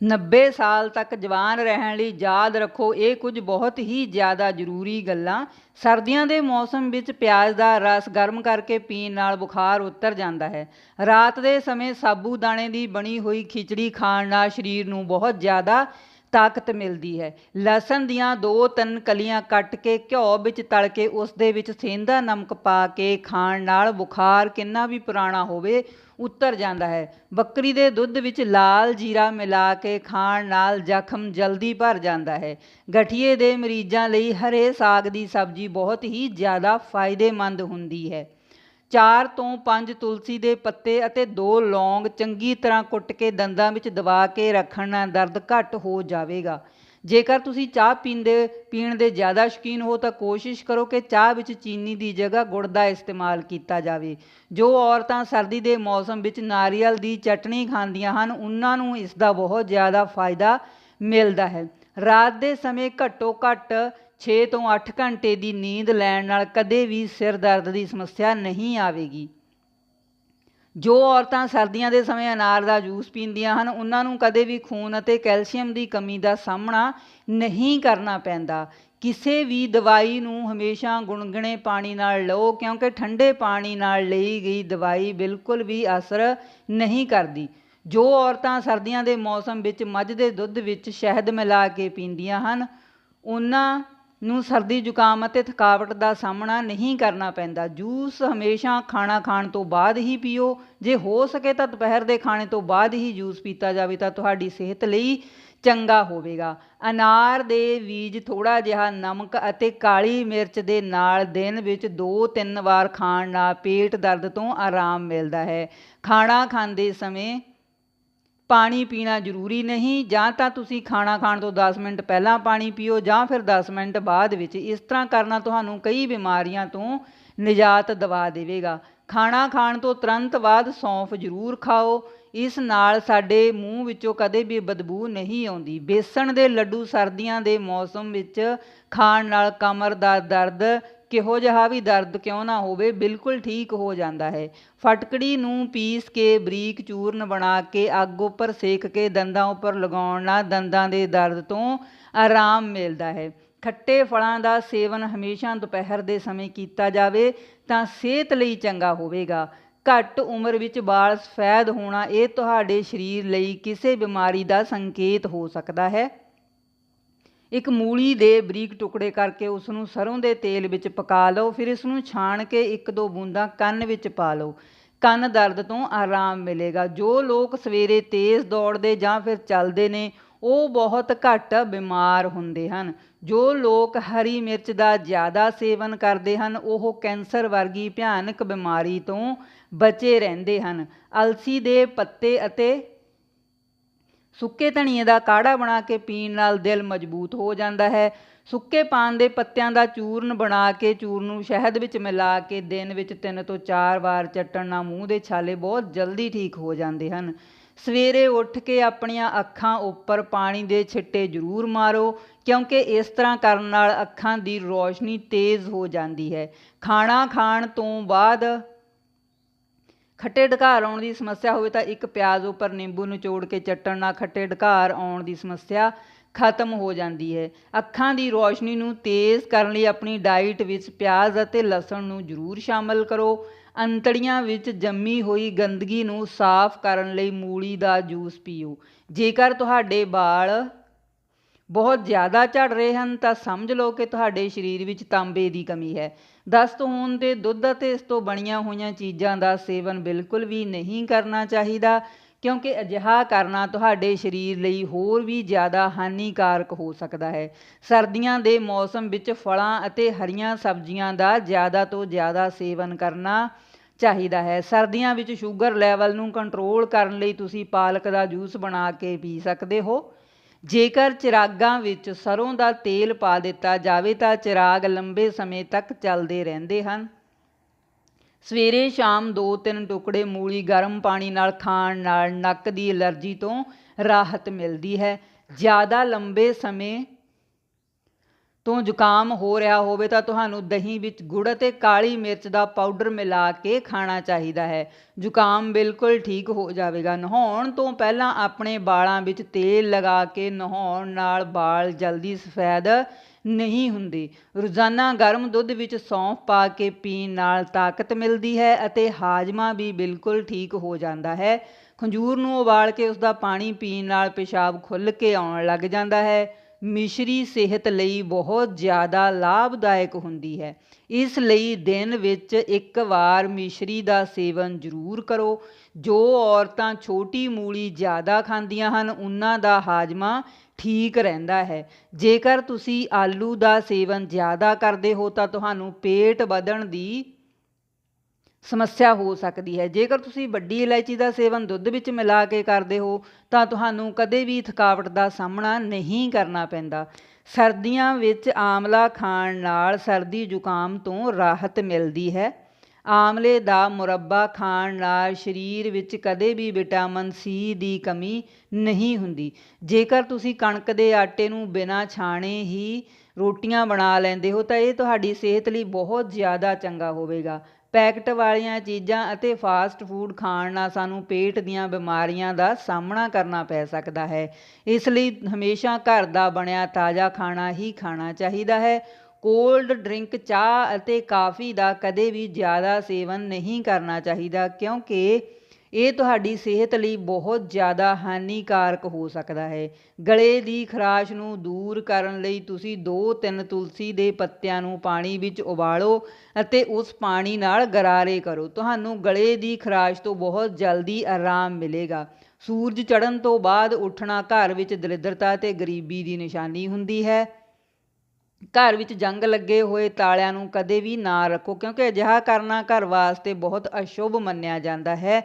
90 ਸਾਲ ਤੱਕ ਜਵਾਨ ਰਹਿਣ ਲਈ ਯਾਦ ਰੱਖੋ, ਇਹ ਕੁਝ ਬਹੁਤ ਹੀ ਜ਼ਿਆਦਾ ਜ਼ਰੂਰੀ ਗੱਲਾਂ। ਸਰਦੀਆਂ ਦੇ ਮੌਸਮ ਵਿੱਚ ਪਿਆਜ਼ ਦਾ ਰਸ ਗਰਮ ਕਰਕੇ ਪੀਣ ਨਾਲ ਬੁਖਾਰ ਉਤਰ ਜਾਂਦਾ ਹੈ। ਰਾਤ ਦੇ ਸਮੇਂ ਸਾਬੂ ਦਾਣੇ ਦੀ ਬਣੀ ਹੋਈ ਖਿਚੜੀ ਖਾਣ ਨਾਲ ਸਰੀਰ ਨੂੰ ਬਹੁਤ ਜ਼ਿਆਦਾ ਤਾਕਤ ਮਿਲਦੀ ਹੈ। ਲਸਣ ਦੀਆਂ ਦੋ ਤਿੰਨ ਕਲੀਆਂ ਕੱਟ ਕੇ ਘਿਓ ਵਿੱਚ ਤਲ ਕੇ ਉਸ ਦੇ ਵਿੱਚ ਸੇਂਦਾ ਨਮਕ ਪਾ ਕੇ ਖਾਣ ਨਾਲ ਬੁਖਾਰ ਕਿੰਨਾ ਵੀ ਪੁਰਾਣਾ ਹੋਵੇ, ਉਤਰ ਜਾਂਦਾ ਹੈ। ਬੱਕਰੀ ਦੇ ਦੁੱਧ ਵਿੱਚ ਲਾਲ ਜੀਰਾ ਮਿਲਾ ਕੇ ਖਾਣ ਨਾਲ ਜ਼ਖਮ ਜਲਦੀ ਭਰ ਜਾਂਦਾ ਹੈ। ਗਠੀਏ ਦੇ ਮਰੀਜ਼ਾਂ ਲਈ ਹਰੇ ਸਾਗ ਦੀ ਸਬਜ਼ੀ ਬਹੁਤ ਹੀ ਜ਼ਿਆਦਾ ਫਾਇਦੇਮੰਦ ਹੁੰਦੀ ਹੈ। ਚਾਰ ਤੋਂ ਪੰਜ ਤੁਲਸੀ ਦੇ ਪੱਤੇ ਅਤੇ ਦੋ ਲੌਂਗ ਚੰਗੀ ਤਰ੍ਹਾਂ ਕੁੱਟ ਕੇ ਦੰਦਾਂ ਵਿੱਚ ਦਬਾ ਕੇ ਰੱਖਣ ਨਾਲ ਦਰਦ ਘੱਟ ਹੋ ਜਾਵੇਗਾ। ਜੇਕਰ ਤੁਸੀਂ ਚਾਹ ਪੀਂਦੇ, ਪੀਣ ਦੇ ਜ਼ਿਆਦਾ ਸ਼ੌਕੀਨ ਹੋ ਤਾਂ ਕੋਸ਼ਿਸ਼ ਕਰੋ ਕਿ ਚਾਹ ਵਿੱਚ ਚੀਨੀ ਦੀ ਜਗ੍ਹਾ ਗੁੜ ਦਾ ਇਸਤੇਮਾਲ ਕੀਤਾ ਜਾਵੇ। ਜੋ ਔਰਤਾਂ ਸਰਦੀ ਦੇ ਮੌਸਮ ਵਿੱਚ ਨਾਰੀਅਲ ਦੀ ਚਟਣੀ ਖਾਂਦੀਆਂ ਹਨ, ਉਹਨਾਂ ਨੂੰ ਇਸ ਦਾ ਬਹੁਤ ਜ਼ਿਆਦਾ ਫਾਇਦਾ ਮਿਲਦਾ ਹੈ। ਰਾਤ ਦੇ ਸਮੇਂ ਘੱਟੋ ਘੱਟ 6 ਤੋਂ 8 ਘੰਟੇ ਦੀ ਨੀਂਦ ਲੈਣ ਨਾਲ ਕਦੇ ਵੀ ਸਿਰ ਦਰਦ ਦੀ ਸਮੱਸਿਆ ਨਹੀਂ ਆਵੇਗੀ। ਜੋ ਔਰਤਾਂ ਸਰਦੀਆਂ ਦੇ ਸਮੇਂ ਅਨਾਰ ਦਾ ਜੂਸ ਪੀਂਦੀਆਂ ਹਨ, ਉਹਨਾਂ ਨੂੰ ਕਦੇ ਵੀ ਖੂਨ ਅਤੇ ਕੈਲਸ਼ੀਅਮ ਦੀ ਕਮੀ ਦਾ ਸਾਹਮਣਾ ਨਹੀਂ ਕਰਨਾ ਪੈਂਦਾ। ਕਿਸੇ ਵੀ ਦਵਾਈ ਨੂੰ ਹਮੇਸ਼ਾ ਗੁਣਗੁਣੇ ਪਾਣੀ ਨਾਲ ਲਓ, ਕਿਉਂਕਿ ਠੰਡੇ ਪਾਣੀ ਨਾਲ ਲਈ ਗਈ ਦਵਾਈ ਬਿਲਕੁਲ ਵੀ ਅਸਰ ਨਹੀਂ ਕਰਦੀ। ਜੋ ਔਰਤਾਂ ਸਰਦੀਆਂ ਦੇ ਮੌਸਮ ਵਿੱਚ ਮੱਝ ਦੇ ਦੁੱਧ ਵਿੱਚ ਸ਼ਹਿਦ ਮਿਲਾ ਕੇ ਪੀਂਦੀਆਂ ਹਨ, ਉਹਨਾਂ ਨੂੰ ਸਰਦੀ ਜ਼ੁਕਾਮ ਅਤੇ ਥਕਾਵਟ ਦਾ ਸਾਹਮਣਾ ਨਹੀਂ ਕਰਨਾ ਪੈਂਦਾ। ਜੂਸ ਹਮੇਸ਼ਾ ਖਾਣਾ ਖਾਣ ਤੋਂ ਬਾਅਦ ਹੀ ਪੀਓ। ਜੇ ਹੋ ਸਕੇ ਤਾਂ ਦੁਪਹਿਰ ਦੇ ਖਾਣੇ ਤੋਂ ਬਾਅਦ ਹੀ ਜੂਸ ਪੀਤਾ ਜਾਵੇ ਤਾਂ ਤੁਹਾਡੀ ਸਿਹਤ ਲਈ ਚੰਗਾ ਹੋਵੇਗਾ। ਅਨਾਰ ਦੇ ਬੀਜ ਥੋੜਾ ਜਿਹਾ ਨਮਕ ਅਤੇ ਕਾਲੀ ਮਿਰਚ ਦੇ ਨਾਲ ਦਿਨ ਵਿੱਚ 2-3 ਵਾਰ ਖਾਣ ਨਾਲ ਪੇਟ ਦਰਦ ਤੋਂ ਆਰਾਮ ਮਿਲਦਾ ਹੈ। ਖਾਣਾ ਖਾਂਦੇ ਸਮੇਂ ਪਾਣੀ ਪੀਣਾ ਜ਼ਰੂਰੀ ਨਹੀਂ, ਜਾਂ ਤਾਂ ਤੁਸੀਂ ਖਾਣਾ ਖਾਣ ਤੋਂ 10 ਮਿੰਟ ਪਹਿਲਾਂ ਪਾਣੀ ਪੀਓ, ਜਾਂ ਫਿਰ 10 ਮਿੰਟ ਬਾਅਦ ਵਿੱਚ ਇਸ ਤਰ੍ਹਾਂ ਕਰਨਾ ਤੁਹਾਨੂੰ ਕਈ ਬਿਮਾਰੀਆਂ ਤੋਂ ਨਿਜਾਤ ਦਿਵਾ ਦੇਵੇਗਾ। ਖਾਣਾ ਖਾਣ ਤੋਂ ਤੁਰੰਤ ਬਾਅਦ ਸੌਂਫ ਜ਼ਰੂਰ ਖਾਓ। ਇਸ ਨਾਲ ਸਾਡੇ ਮੂੰਹ ਵਿੱਚੋਂ ਕਦੇ ਵੀ ਬਦਬੂ ਨਹੀਂ ਆਉਂਦੀ। ਬੇਸਣ ਦੇ ਲੱਡੂ ਸਰਦੀਆਂ ਦੇ ਮੌਸਮ ਵਿੱਚ ਖਾਣ ਨਾਲ ਕਮਰ ਦਾ ਦਰਦ ਕਿਹੋ ਜਿਹਾ ਵੀ ਦਰਦ ਕਿਉਂ ਨਾ ਹੋਵੇ, ਬਿਲਕੁਲ ਠੀਕ ਹੋ ਜਾਂਦਾ ਹੈ। ਫਟਕੜੀ ਨੂੰ ਪੀਸ ਕੇ ਬਰੀਕ ਚੂਰਨ ਬਣਾ ਕੇ ਅੱਗ ਉੱਪਰ ਸੇਕ ਕੇ ਦੰਦਾਂ ਉੱਪਰ ਲਗਾਉਣ ਨਾਲ ਦੰਦਾਂ ਦੇ ਦਰਦ ਤੋਂ ਆਰਾਮ ਮਿਲਦਾ ਹੈ। ਖੱਟੇ ਫਲਾਂ ਦਾ ਸੇਵਨ ਹਮੇਸ਼ਾ ਦੁਪਹਿਰ ਦੇ ਸਮੇਂ ਕੀਤਾ ਜਾਵੇ ਤਾਂ ਸਿਹਤ ਲਈ ਚੰਗਾ ਹੋਵੇਗਾ। ਘੱਟ ਉਮਰ ਵਿੱਚ ਵਾਲ ਸਫੈਦ ਹੋਣਾ ਇਹ ਤੁਹਾਡੇ ਸਰੀਰ ਲਈ ਕਿਸੇ ਬਿਮਾਰੀ ਦਾ ਸੰਕੇਤ ਹੋ ਸਕਦਾ ਹੈ। ਇੱਕ ਮੂਲੀ ਦੇ ਬਰੀਕ ਟੁਕੜੇ ਕਰਕੇ ਉਸ ਨੂੰ ਸਰੋਂ ਦੇ ਤੇਲ ਵਿੱਚ ਪਕਾ ਲਓ, ਫਿਰ ਇਸ ਨੂੰ ਛਾਣ ਕੇ ਇੱਕ ਦੋ ਬੂੰਦਾਂ ਕੰਨ ਵਿੱਚ ਪਾ ਲਓ। ਕੰਨ ਦਰਦ ਤੋਂ ਆਰਾਮ ਮਿਲੇਗਾ। ਜੋ ਲੋਕ ਸਵੇਰੇ ਤੇਜ਼ ਦੌੜਦੇ ਜਾਂ ਫਿਰ ਚੱਲਦੇ ਨੇ, ਉਹ ਬਹੁਤ ਘੱਟ ਬਿਮਾਰ ਹੁੰਦੇ ਹਨ। ਜੋ ਲੋਕ ਹਰੀ ਮਿਰਚ ਦਾ ਜ਼ਿਆਦਾ ਸੇਵਨ ਕਰਦੇ ਹਨ, ਉਹ ਕੈਂਸਰ ਵਰਗੀ ਭਿਆਨਕ ਬਿਮਾਰੀ ਤੋਂ ਬਚੇ ਰਹਿੰਦੇ ਹਨ। ਅਲਸੀ ਦੇ ਪੱਤੇ ਅਤੇ ਸੁੱਕੇ ਧਨੀਏ ਦਾ ਕਾੜਾ ਬਣਾ ਕੇ ਪੀਣ ਨਾਲ ਦਿਲ ਮਜ਼ਬੂਤ ਹੋ ਜਾਂਦਾ ਹੈ। ਸੁੱਕੇ ਪਾਨ ਦੇ ਪੱਤਿਆਂ ਦਾ ਚੂਰਨ ਬਣਾ ਕੇ, ਚੂਰਨ ਨੂੰ ਸ਼ਹਿਦ ਵਿੱਚ ਮਿਲਾ ਕੇ, ਦਿਨ ਵਿੱਚ ਤਿੰਨ ਤੋਂ ਚਾਰ ਵਾਰ ਚੱਟਣ ਨਾਲ ਮੂੰਹ ਦੇ ਛਾਲੇ ਬਹੁਤ ਜਲਦੀ ਠੀਕ ਹੋ ਜਾਂਦੇ ਹਨ। ਸਵੇਰੇ ਉੱਠ ਕੇ ਆਪਣੀਆਂ ਅੱਖਾਂ ਉੱਪਰ ਪਾਣੀ ਦੇ ਛਿੱਟੇ ਜ਼ਰੂਰ ਮਾਰੋ, ਕਿਉਂਕਿ ਇਸ ਤਰ੍ਹਾਂ ਕਰਨ ਨਾਲ ਅੱਖਾਂ ਦੀ ਰੋਸ਼ਨੀ ਤੇਜ਼ ਹੋ ਜਾਂਦੀ ਹੈ। ਖਾਣਾ ਖਾਣ ਤੋਂ ਬਾਅਦ ਖੱਟੇ ਡਕਾਰ ਆਉਣ ਦੀ ਸਮੱਸਿਆ ਹੋਵੇ ਤਾਂ ਇੱਕ ਪਿਆਜ਼ ਉੱਪਰ ਨਿੰਬੂ ਨਿਚੋੜ ਕੇ ਚੱਟਣ ਨਾਲ ਖੱਟੇ ਡਕਾਰ ਆਉਣ ਦੀ ਸਮੱਸਿਆ ਖਤਮ ਹੋ ਜਾਂਦੀ ਹੈ। ਅੱਖਾਂ ਦੀ ਰੋਸ਼ਨੀ ਨੂੰ ਤੇਜ਼ ਕਰਨ ਲਈ ਆਪਣੀ ਡਾਈਟ ਵਿੱਚ ਪਿਆਜ਼ ਅਤੇ ਲਸਣ ਨੂੰ ਜ਼ਰੂਰ ਸ਼ਾਮਲ ਕਰੋ। ਅੰਤੜੀਆਂ ਵਿੱਚ ਜੰਮੀ ਹੋਈ ਗੰਦਗੀ ਨੂੰ ਸਾਫ਼ ਕਰਨ ਲਈ ਮੂਲੀ ਦਾ ਜੂਸ ਪੀਓ। ਜੇਕਰ ਤੁਹਾਡੇ ਵਾਲ ਬਹੁਤ ਜ਼ਿਆਦਾ ਝੜ ਰਹੇ ਹਨ ਤਾਂ ਸਮਝ ਲਓ ਕਿ ਤੁਹਾਡੇ ਸਰੀਰ ਵਿੱਚ ਤਾਂਬੇ ਦੀ ਕਮੀ ਹੈ। ਦਸਤ ਹੋਣ ਤੇ ਦੁੱਧ ਅਤੇ ਇਸ ਤੋਂ ਬਣੀਆਂ ਹੋਈਆਂ ਚੀਜ਼ਾਂ ਦਾ ਸੇਵਨ ਬਿਲਕੁਲ ਵੀ ਨਹੀਂ ਕਰਨਾ ਚਾਹੀਦਾ, ਕਿਉਂਕਿ ਅਜਿਹਾ ਕਰਨਾ ਤੁਹਾਡੇ ਸਰੀਰ ਲਈ ਹੋਰ ਵੀ ਜ਼ਿਆਦਾ ਹਾਨੀਕਾਰਕ ਹੋ ਸਕਦਾ ਹੈ। ਸਰਦੀਆਂ ਦੇ ਮੌਸਮ ਵਿੱਚ ਫਲਾਂ ਅਤੇ ਹਰੀਆਂ ਸਬਜ਼ੀਆਂ ਦਾ ਜ਼ਿਆਦਾ ਤੋਂ ਜ਼ਿਆਦਾ ਸੇਵਨ ਕਰਨਾ ਚਾਹੀਦਾ ਹੈ। ਸਰਦੀਆਂ ਵਿੱਚ ਸ਼ੂਗਰ ਲੈਵਲ ਨੂੰ ਕੰਟਰੋਲ ਕਰਨ ਲਈ ਤੁਸੀਂ ਪਾਲਕ ਦਾ ਜੂਸ ਬਣਾ ਕੇ ਪੀ ਸਕਦੇ ਹੋ। ਜੇਕਰ ਚਿਰਾਗਾਂ ਵਿੱਚ ਸਰੋਂ ਦਾ ਤੇਲ ਪਾ ਦਿੱਤਾ ਜਾਵੇ ਤਾਂ ਚਿਰਾਗ ਲੰਬੇ ਸਮੇਂ ਤੱਕ ਚੱਲਦੇ ਰਹਿੰਦੇ ਹਨ। ਸਵੇਰੇ ਸ਼ਾਮ ਦੋ ਤਿੰਨ ਟੁਕੜੇ ਮੂਲੀ ਗਰਮ ਪਾਣੀ ਨਾਲ ਖਾਣ ਨਾਲ ਨੱਕ ਦੀ ਐਲਰਜੀ ਤੋਂ ਰਾਹਤ ਮਿਲਦੀ ਹੈ। ਜ਼ਿਆਦਾ ਲੰਬੇ ਸਮੇਂ ਤੋਂ ਜ਼ੁਕਾਮ ਹੋ ਰਿਹਾ ਹੋਵੇ ਤਾਂ ਤੁਹਾਨੂੰ ਦਹੀਂ ਵਿੱਚ ਗੁੜ ਅਤੇ ਕਾਲੀ ਮਿਰਚ ਦਾ ਪਾਊਡਰ ਮਿਲਾ ਕੇ ਖਾਣਾ ਚਾਹੀਦਾ ਹੈ। ਜ਼ੁਕਾਮ ਬਿਲਕੁਲ ਠੀਕ ਹੋ ਜਾਵੇਗਾ। ਨਹਾਉਣ ਤੋਂ ਪਹਿਲਾਂ ਆਪਣੇ ਵਾਲਾਂ ਵਿੱਚ ਤੇਲ ਲਗਾ ਕੇ ਨਹਾਉਣ ਨਾਲ ਵਾਲ ਜਲਦੀ ਸਫੈਦ ਨਹੀਂ ਹੁੰਦੇ। ਰੋਜ਼ਾਨਾ ਗਰਮ ਦੁੱਧ ਵਿੱਚ ਸੌਂਫ ਪਾ ਕੇ ਪੀਣ ਨਾਲ ਤਾਕਤ ਮਿਲਦੀ ਹੈ ਅਤੇ ਹਾਜ਼ਮਾ ਵੀ ਬਿਲਕੁਲ ਠੀਕ ਹੋ ਜਾਂਦਾ ਹੈ। ਖੰਜੂਰ ਨੂੰ ਉਬਾਲ ਕੇ ਉਸ ਦਾ ਪਾਣੀ ਪੀਣ ਨਾਲ ਪਿਸ਼ਾਬ ਖੁੱਲ੍ਹ ਕੇ ਆਉਣ ਲੱਗ ਜਾਂਦਾ ਹੈ। ਮਿਸ਼ਰੀ ਸਿਹਤ ਲਈ ਬਹੁਤ ਜ਼ਿਆਦਾ ਲਾਭਦਾਇਕ ਹੁੰਦੀ ਹੈ। ਇਸ ਲਈ ਦਿਨ ਵਿੱਚ ਇੱਕ ਵਾਰ ਮਿਸ਼ਰੀ ਦਾ ਸੇਵਨ ਜ਼ਰੂਰ ਕਰੋ। ਜੋ ਔਰਤਾਂ ਛੋਟੀ ਮੂਲੀ ਜ਼ਿਆਦਾ ਖਾਂਦੀਆਂ ਹਨ, ਉਹਨਾਂ ਦਾ ਹਾਜ਼ਮਾ ਠੀਕ ਰਹਿੰਦਾ ਹੈ। ਜੇਕਰ ਤੁਸੀਂ ਆਲੂ ਦਾ ਸੇਵਨ ਜ਼ਿਆਦਾ ਕਰਦੇ ਹੋ, ਤਾਂ ਤੁਹਾਨੂੰ ਪੇਟ ਵਧਣ ਦੀ ਸਮੱਸਿਆ ਹੋ ਸਕਦੀ ਹੈ। ਜੇਕਰ ਤੁਸੀਂ ਵੱਡੀ ਇਲਾਇਚੀ ਦਾ ਸੇਵਨ ਦੁੱਧ ਵਿੱਚ ਮਿਲਾ ਕੇ ਕਰਦੇ ਹੋ, ਤਾਂ ਤੁਹਾਨੂੰ ਕਦੇ ਵੀ ਥਕਾਵਟ ਦਾ ਸਾਹਮਣਾ ਨਹੀਂ ਕਰਨਾ ਪੈਂਦਾ। ਸਰਦੀਆਂ ਵਿੱਚ ਆਮਲਾ ਖਾਣ ਨਾਲ ਸਰਦੀ ਜ਼ੁਕਾਮ ਤੋਂ ਰਾਹਤ ਮਿਲਦੀ ਹੈ। ਆਮਲੇ ਦਾ ਮੁਰੱਬਾ ਖਾਣ ਨਾਲ ਸਰੀਰ ਵਿੱਚ ਕਦੇ ਵੀ ਵਿਟਾਮਿਨ ਸੀ ਦੀ ਕਮੀ ਨਹੀਂ ਹੁੰਦੀ। ਜੇਕਰ ਤੁਸੀਂ ਕਣਕ ਦੇ ਆਟੇ ਨੂੰ ਬਿਨਾਂ ਛਾਣੇ ਹੀ ਰੋਟੀਆਂ ਬਣਾ ਲੈਂਦੇ ਹੋ, ਤਾਂ ਇਹ ਤੁਹਾਡੀ ਸਿਹਤ ਲਈ ਬਹੁਤ ਜ਼ਿਆਦਾ ਚੰਗਾ ਹੋਵੇਗਾ। ਪੈਕਟ ਵਾਲੀਆਂ ਚੀਜ਼ਾਂ ਅਤੇ ਫਾਸਟ ਫੂਡ ਖਾਣ ਨਾਲ ਸਾਨੂੰ ਪੇਟ ਦੀਆਂ ਬਿਮਾਰੀਆਂ ਦਾ ਸਾਹਮਣਾ ਕਰਨਾ ਪੈ ਸਕਦਾ ਹੈ। ਇਸ ਲਈ ਹਮੇਸ਼ਾ ਘਰ ਦਾ ਬਣਿਆ ਤਾਜ਼ਾ ਖਾਣਾ ਹੀ ਖਾਣਾ ਚਾਹੀਦਾ ਹੈ। ਕੋਲਡ ਡਰਿੰਕ, ਚਾਹ ਅਤੇ ਕਾਫੀ ਦਾ ਕਦੇ ਵੀ ਜ਼ਿਆਦਾ ਸੇਵਨ ਨਹੀਂ ਕਰਨਾ ਚਾਹੀਦਾ, ਕਿਉਂਕਿ ਇਹ ਤੁਹਾਡੀ ਸਿਹਤ ਲਈ ਬਹੁਤ ਜ਼ਿਆਦਾ ਹਾਨੀਕਾਰਕ ਹੋ ਸਕਦਾ ਹੈ। ਗਲੇ ਦੀ ਖਰਾਸ਼ ਨੂੰ ਦੂਰ ਕਰਨ ਲਈ ਤੁਸੀਂ 2-3 ਤੁਲਸੀ ਦੇ ਪੱਤਿਆਂ ਨੂੰ ਪਾਣੀ ਵਿੱਚ ਉਬਾਲੋ ਅਤੇ ਉਸ ਪਾਣੀ ਨਾਲ ਗਰਾਰੇ ਕਰੋ। ਤੁਹਾਨੂੰ ਗਲੇ ਦੀ ਖਰਾਸ਼ ਤੋਂ ਬਹੁਤ ਜਲਦੀ ਆਰਾਮ ਮਿਲੇਗਾ। ਸੂਰਜ ਚੜ੍ਹਨ ਤੋਂ ਬਾਅਦ ਉੱਠਣਾ ਘਰ ਵਿੱਚ ਦਰਿਦਰਤਾ ਅਤੇ ਗਰੀਬੀ ਦੀ ਨਿਸ਼ਾਨੀ ਹੁੰਦੀ ਹੈ। ਘਰ ਵਿੱਚ ਜੰਗ ਲੱਗੇ ਹੋਏ ਤਾਲਿਆਂ ਨੂੰ ਕਦੇ ਵੀ ਨਾ ਰੱਖੋ ਕਿਉਂਕਿ ਅਜਿਹਾ ਕਰਨਾ ਘਰ ਵਾਸਤੇ ਬਹੁਤ ਅਸ਼ੁਭ ਮੰਨਿਆ ਜਾਂਦਾ ਹੈ।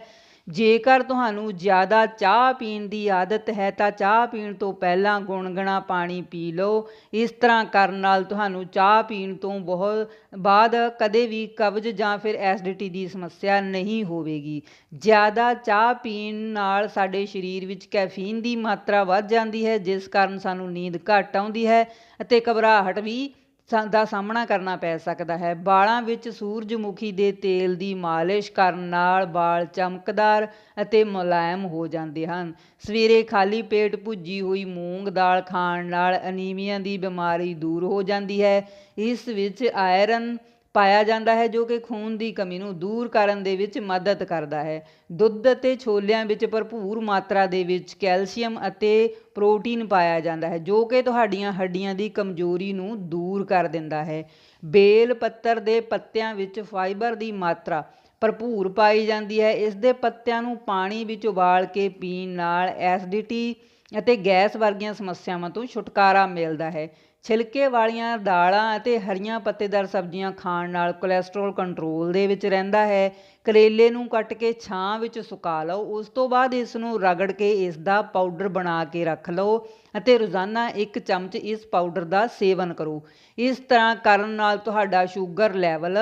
ਜੇਕਰ ਤੁਹਾਨੂੰ ਜ਼ਿਆਦਾ ਚਾਹ ਪੀਣ ਦੀ ਆਦਤ ਹੈ, ਤਾਂ ਚਾਹ ਪੀਣ ਤੋਂ ਪਹਿਲਾਂ ਗੁਣਗੁਣਾ ਪਾਣੀ ਪੀ ਲਓ। ਇਸ ਤਰ੍ਹਾਂ ਕਰਨ ਨਾਲ ਤੁਹਾਨੂੰ ਚਾਹ ਪੀਣ ਤੋਂ ਬਹੁਤ ਬਾਅਦ ਕਦੇ ਵੀ ਕਬਜ਼ ਜਾਂ ਫਿਰ ਐਸਿਡਿਟੀ ਦੀ ਸਮੱਸਿਆ ਨਹੀਂ ਹੋਵੇਗੀ। ਜ਼ਿਆਦਾ ਚਾਹ ਪੀਣ ਨਾਲ ਸਾਡੇ ਸਰੀਰ ਵਿੱਚ ਕੈਫੀਨ ਦੀ ਮਾਤਰਾ ਵੱਧ ਜਾਂਦੀ ਹੈ, ਜਿਸ ਕਾਰਨ ਸਾਨੂੰ ਨੀਂਦ ਘੱਟ ਆਉਂਦੀ ਹੈ ਅਤੇ ਘਬਰਾਹਟ ਵੀ ਦਾ ਸਾਹਮਣਾ ਕਰਨਾ ਪੈ ਸਕਦਾ ਹੈ। ਵਾਲਾਂ ਵਿੱਚ ਸੂਰਜਮੁਖੀ ਦੇ ਤੇਲ ਦੀ ਮਾਲਿਸ਼ ਕਰਨ ਨਾਲ ਵਾਲ ਚਮਕਦਾਰ ਅਤੇ ਮੁਲਾਇਮ ਹੋ ਜਾਂਦੇ ਹਨ। ਸਵੇਰੇ ਖਾਲੀ ਪੇਟ ਭੁੱਜੀ ਹੋਈ ਮੂੰਗ ਦਾਲ ਖਾਣ ਨਾਲ ਅਨੀਮੀਆ ਦੀ ਬਿਮਾਰੀ ਦੂਰ ਹੋ ਜਾਂਦੀ ਹੈ। ਇਸ ਵਿੱਚ ਆਇਰਨ ਪਾਇਆ ਜਾਂਦਾ ਹੈ, ਜੋ ਕਿ ਖੂਨ ਦੀ ਕਮੀ ਨੂੰ ਦੂਰ ਕਰਨ ਦੇ ਵਿੱਚ ਮਦਦ ਕਰਦਾ ਹੈ। ਦੁੱਧ ਅਤੇ ਛੋਲਿਆਂ ਵਿੱਚ ਭਰਪੂਰ ਮਾਤਰਾ ਦੇ ਵਿੱਚ ਕੈਲਸ਼ੀਅਮ ਅਤੇ ਪ੍ਰੋਟੀਨ ਪਾਇਆ ਜਾਂਦਾ ਹੈ, ਜੋ ਕਿ ਤੁਹਾਡੀਆਂ ਹੱਡੀਆਂ ਦੀ ਕਮਜ਼ੋਰੀ ਨੂੰ ਦੂਰ ਕਰ ਦਿੰਦਾ ਹੈ। ਬੇਲ ਪੱਤਰ ਦੇ ਪੱਤਿਆਂ ਵਿੱਚ ਫਾਈਬਰ ਦੀ ਮਾਤਰਾ ਭਰਪੂਰ ਪਾਈ ਜਾਂਦੀ ਹੈ। ਇਸ ਦੇ ਪੱਤਿਆਂ ਨੂੰ ਪਾਣੀ ਵਿੱਚ ਉਬਾਲ ਕੇ ਪੀਣ ਨਾਲ ਐਸਿਡਿਟੀ ਅਤੇ ਗੈਸ ਵਰਗੀਆਂ ਸਮੱਸਿਆਵਾਂ ਤੋਂ ਛੁਟਕਾਰਾ ਮਿਲਦਾ ਹੈ। ਛਿਲਕੇ ਵਾਲੀਆਂ ਦਾਲਾਂ ਅਤੇ ਹਰੀਆਂ ਪੱਤੇਦਾਰ ਸਬਜ਼ੀਆਂ ਖਾਣ ਨਾਲ ਕੋਲੇਸਟ੍ਰੋਲ ਕੰਟਰੋਲ ਦੇ ਵਿੱਚ ਰਹਿੰਦਾ ਹੈ। ਕਰੇਲੇ ਨੂੰ ਕੱਟ ਕੇ ਛਾਂ ਵਿੱਚ ਸੁਕਾ ਲਓ। ਉਸ ਤੋਂ ਬਾਅਦ ਇਸ ਨੂੰ ਰਗੜ ਕੇ ਇਸ ਦਾ ਪਾਊਡਰ ਬਣਾ ਕੇ ਰੱਖ ਲਓ ਅਤੇ ਰੋਜ਼ਾਨਾ ਇੱਕ ਚਮਚ ਇਸ ਪਾਊਡਰ ਦਾ ਸੇਵਨ ਕਰੋ। ਇਸ ਤਰ੍ਹਾਂ ਕਰਨ ਨਾਲ ਤੁਹਾਡਾ ਸ਼ੂਗਰ ਲੈਵਲ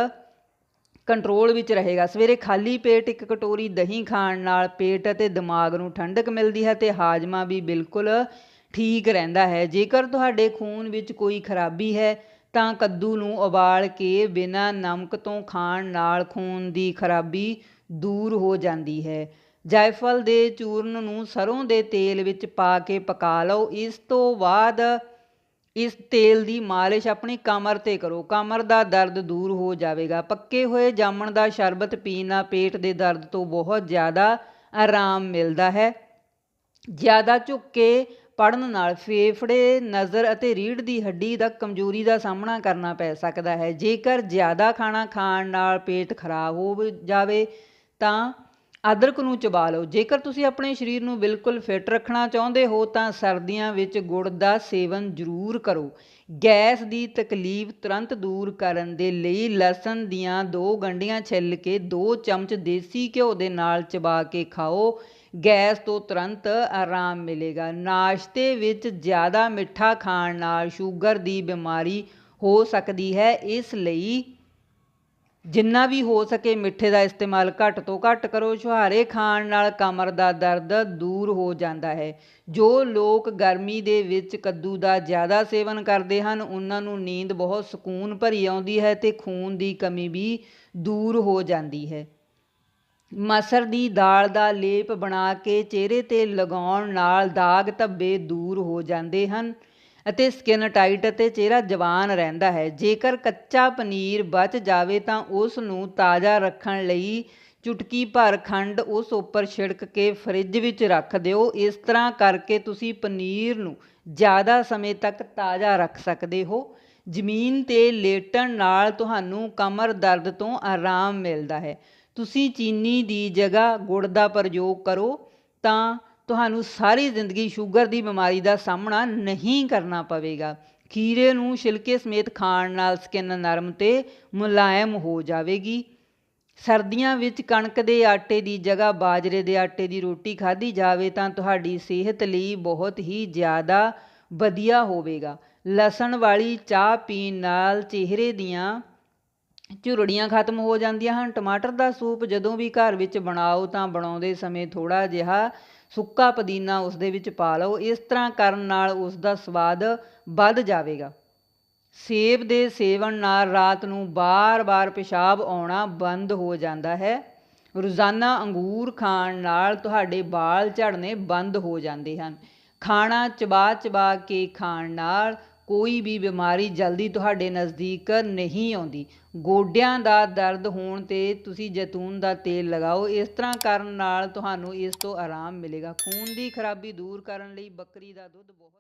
ਕੰਟਰੋਲ ਵਿੱਚ ਰਹੇਗਾ। ਸਵੇਰੇ ਖਾਲੀ ਪੇਟ ਇੱਕ ਕਟੋਰੀ ਦਹੀਂ ਖਾਣ ਨਾਲ ਪੇਟ ਅਤੇ ਦਿਮਾਗ ਨੂੰ ਠੰਡਕ ਮਿਲਦੀ ਹੈ ਤੇ ਹਾਜ਼ਮਾ ਵੀ ਬਿਲਕੁਲ ਠੀਕ ਰਹਿੰਦਾ ਹੈ। ਜੇਕਰ ਤੁਹਾਡੇ ਖੂਨ ਵਿੱਚ ਕੋਈ ਖਰਾਬੀ ਹੈ, ਤਾਂ ਕੱਦੂ ਨੂੰ ਉਬਾਲ ਕੇ ਬਿਨਾਂ ਨਮਕ ਤੋਂ ਖਾਣ ਨਾਲ ਖੂਨ ਦੀ ਖਰਾਬੀ ਦੂਰ ਹੋ ਜਾਂਦੀ ਹੈ। ਜਾਇਫਲ ਦੇ ਚੂਰਨ ਨੂੰ ਸਰੋਂ ਦੇ ਤੇਲ ਵਿੱਚ ਪਾ ਕੇ ਪਕਾ ਲਓ। ਇਸ ਤੋਂ ਬਾਅਦ ਇਸ ਤੇਲ ਦੀ ਮਾਲਿਸ਼ ਆਪਣੀ ਕਮਰ ਤੇ ਕਰੋ। ਕਮਰ ਦਾ ਦਰਦ ਦੂਰ ਹੋ ਜਾਵੇਗਾ। ਪੱਕੇ ਹੋਏ ਜਾਮਣ ਦਾ ਸ਼ਰਬਤ ਪੀਣ ਨਾਲ ਪੇਟ ਦੇ ਦਰਦ ਤੋਂ ਬਹੁਤ ਜ਼ਿਆਦਾ ਆਰਾਮ ਮਿਲਦਾ ਹੈ। ਜ਼ਿਆਦਾ ਝੁੱਕ ਕੇ ਪੜਨ ਨਾਲ ਫੇਫੜੇ, ਨਜ਼ਰ ਅਤੇ ਰੀੜ੍ਹ ਦੀ ਹੱਡੀ ਦਾ ਕਮਜ਼ੋਰੀ ਦਾ ਸਾਹਮਣਾ ਕਰਨਾ ਪੈ ਸਕਦਾ ਹੈ। ਜੇਕਰ ਜ਼ਿਆਦਾ ਖਾਣਾ ਖਾਣ ਨਾਲ ਪੇਟ ਖਰਾਬ ਹੋ ਜਾਵੇ, ਤਾਂ ਅਦਰਕ ਨੂੰ ਚਬਾ ਲਓ। ਜੇਕਰ ਤੁਸੀਂ ਆਪਣੇ ਸਰੀਰ ਨੂੰ ਬਿਲਕੁਲ ਫਿੱਟ ਰੱਖਣਾ ਚਾਹੁੰਦੇ ਹੋ, ਤਾਂ ਸਰਦੀਆਂ ਵਿੱਚ ਗੁੜ ਦਾ ਸੇਵਨ ਜ਼ਰੂਰ ਕਰੋ। ਗੈਸ ਦੀ ਤਕਲੀਫ ਤੁਰੰਤ ਦੂਰ ਕਰਨ ਦੇ ਲਈ ਲਸਣ ਦੀਆਂ ਦੋ ਗੰਢੀਆਂ ਛਿੱਲ ਕੇ ਦੋ ਚਮਚ ਦੇਸੀ ਘਿਓ ਦੇ ਨਾਲ ਚਬਾ ਕੇ ਖਾਓ। ਗੈਸ ਤੋਂ ਤੁਰੰਤ ਆਰਾਮ ਮਿਲੇਗਾ। ਨਾਸ਼ਤੇ ਵਿੱਚ ਜ਼ਿਆਦਾ ਮਿੱਠਾ ਖਾਣ ਨਾਲ ਸ਼ੂਗਰ ਦੀ ਬਿਮਾਰੀ ਹੋ ਸਕਦੀ ਹੈ। ਇਸ ਲਈ ਜਿੰਨਾ ਵੀ ਹੋ ਸਕੇ ਮਿੱਠੇ ਦਾ ਇਸਤੇਮਾਲ ਘੱਟ ਤੋਂ ਘੱਟ ਕਰੋ। ਛੁਹਾਰੇ ਖਾਣ ਨਾਲ ਕਮਰ ਦਾ ਦਰਦ ਦੂਰ ਹੋ ਜਾਂਦਾ ਹੈ। ਜੋ ਲੋਕ ਗਰਮੀ ਦੇ ਵਿੱਚ ਕੱਦੂ ਦਾ ਜ਼ਿਆਦਾ ਸੇਵਨ ਕਰਦੇ ਹਨ, ਉਹਨਾਂ ਨੂੰ ਨੀਂਦ ਬਹੁਤ ਸਕੂਨ ਭਰੀ ਆਉਂਦੀ ਹੈ ਤੇ ਖੂਨ ਦੀ ਕਮੀ ਵੀ ਦੂਰ ਹੋ ਜਾਂਦੀ ਹੈ। ਮਸਰ ਦੀ ਦਾਲ ਦਾ ਲੇਪ ਬਣਾ ਕੇ ਚਿਹਰੇ ਤੇ ਲਗਾਉਣ ਨਾਲ ਦਾਗ ਧੱਬੇ ਦੂਰ ਹੋ ਜਾਂਦੇ ਹਨ ਅਤੇ ਸਕਿਨ ਟਾਈਟ ਅਤੇ ਚਿਹਰਾ ਜਵਾਨ ਰਹਿੰਦਾ ਹੈ। ਜੇਕਰ ਕੱਚਾ ਪਨੀਰ ਬਚ ਜਾਵੇ ਤਾਂ ਉਸ ਨੂੰ ਤਾਜ਼ਾ ਰੱਖਣ ਲਈ ਚੁਟਕੀ ਭਰ ਖੰਡ ਉਸ ਉੱਪਰ ਛਿੜਕ ਕੇ ਫਰਿੱਜ ਵਿੱਚ ਰੱਖ ਦਿਓ। ਇਸ ਤਰ੍ਹਾਂ ਕਰਕੇ ਤੁਸੀਂ ਪਨੀਰ ਨੂੰ ਜ਼ਿਆਦਾ ਸਮੇਂ ਤੱਕ ਤਾਜ਼ਾ ਰੱਖ ਸਕਦੇ ਹੋ। ਜ਼ਮੀਨ ਤੇ ਲੇਟਣ ਨਾਲ ਤੁਹਾਨੂੰ ਕਮਰ ਦਰਦ ਤੋਂ ਆਰਾਮ ਮਿਲਦਾ ਹੈ। ਤੁਸੀਂ ਚੀਨੀ ਦੀ ਜਗ੍ਹਾ ਗੁੜ ਦਾ ਪ੍ਰਯੋਗ ਕਰੋ, ਤਾਂ ਤੁਹਾਨੂੰ ਸਾਰੀ ਜ਼ਿੰਦਗੀ ਸ਼ੂਗਰ ਦੀ ਬਿਮਾਰੀ ਦਾ ਸਾਹਮਣਾ ਨਹੀਂ ਕਰਨਾ ਪਵੇਗਾ। ਖੀਰੇ ਨੂੰ ਛਿਲਕੇ ਸਮੇਤ ਖਾਣ ਨਾਲ ਸਕਿਨ ਨਰਮ ਤੇ ਮੁਲਾਇਮ ਹੋ ਜਾਵੇਗੀ। ਸਰਦੀਆਂ ਵਿੱਚ ਕਣਕ ਦੇ ਆਟੇ ਦੀ ਜਗ੍ਹਾ ਬਾਜਰੇ ਦੇ ਆਟੇ ਦੀ ਰੋਟੀ ਖਾਧੀ ਜਾਵੇ, ਤਾਂ ਤੁਹਾਡੀ ਸਿਹਤ ਲਈ ਬਹੁਤ ਹੀ ਜ਼ਿਆਦਾ ਵਧੀਆ ਹੋਵੇਗਾ। ਲਸਣ ਵਾਲੀ ਚਾਹ ਪੀਣ ਨਾਲ ਚਿਹਰੇ ਦੀਆਂ ਝੁਰੜੀਆਂ ਖਤਮ ਹੋ ਜਾਂਦੀਆਂ ਹਨ। ਟਮਾਟਰ ਦਾ ਸੂਪ ਜਦੋਂ ਵੀ ਘਰ ਵਿੱਚ ਬਣਾਓ ਤਾਂ ਬਣਾਉਂਦੇ ਸਮੇਂ ਥੋੜ੍ਹਾ ਜਿਹਾ ਸੁੱਕਾ ਪੁਦੀਨਾ ਉਸ ਦੇ ਵਿੱਚ ਪਾ ਲਓ। ਇਸ ਤਰ੍ਹਾਂ ਕਰਨ ਨਾਲ ਉਸ ਦਾ ਸਵਾਦ ਵੱਧ ਜਾਵੇਗਾ। ਸੇਬ ਦੇ ਸੇਵਨ ਨਾਲ ਰਾਤ ਨੂੰ ਬਾਰ-ਬਾਰ ਪਿਸ਼ਾਬ ਆਉਣਾ ਬੰਦ ਹੋ ਜਾਂਦਾ ਹੈ। ਰੋਜ਼ਾਨਾ ਅੰਗੂਰ ਖਾਣ ਨਾਲ ਤੁਹਾਡੇ ਵਾਲ ਝੜਨੇ ਬੰਦ ਹੋ ਜਾਂਦੇ ਹਨ। ਖਾਣਾ ਚਬਾ-ਚਬਾ ਕੇ ਖਾਣ ਨਾਲ ਕੋਈ ਵੀ ਬਿਮਾਰੀ ਜਲਦੀ ਤੁਹਾਡੇ ਨਜ਼ਦੀਕ ਨਹੀਂ ਆਉਂਦੀ। ਗੋਡਿਆਂ ਦਾ ਦਰਦ ਹੋਣ ਤੇ ਤੁਸੀਂ ਜੈਤੂਨ ਦਾ ਤੇਲ ਲਗਾਓ। ਇਸ ਤਰ੍ਹਾਂ ਕਰਨ ਨਾਲ ਤੁਹਾਨੂੰ ਇਸ ਤੋਂ ਆਰਾਮ ਮਿਲੇਗਾ। ਖੂਨ ਦੀ ਖਰਾਬੀ ਦੂਰ ਕਰਨ ਲਈ ਬੱਕਰੀ ਦਾ ਦੁੱਧ ਬਹੁਤ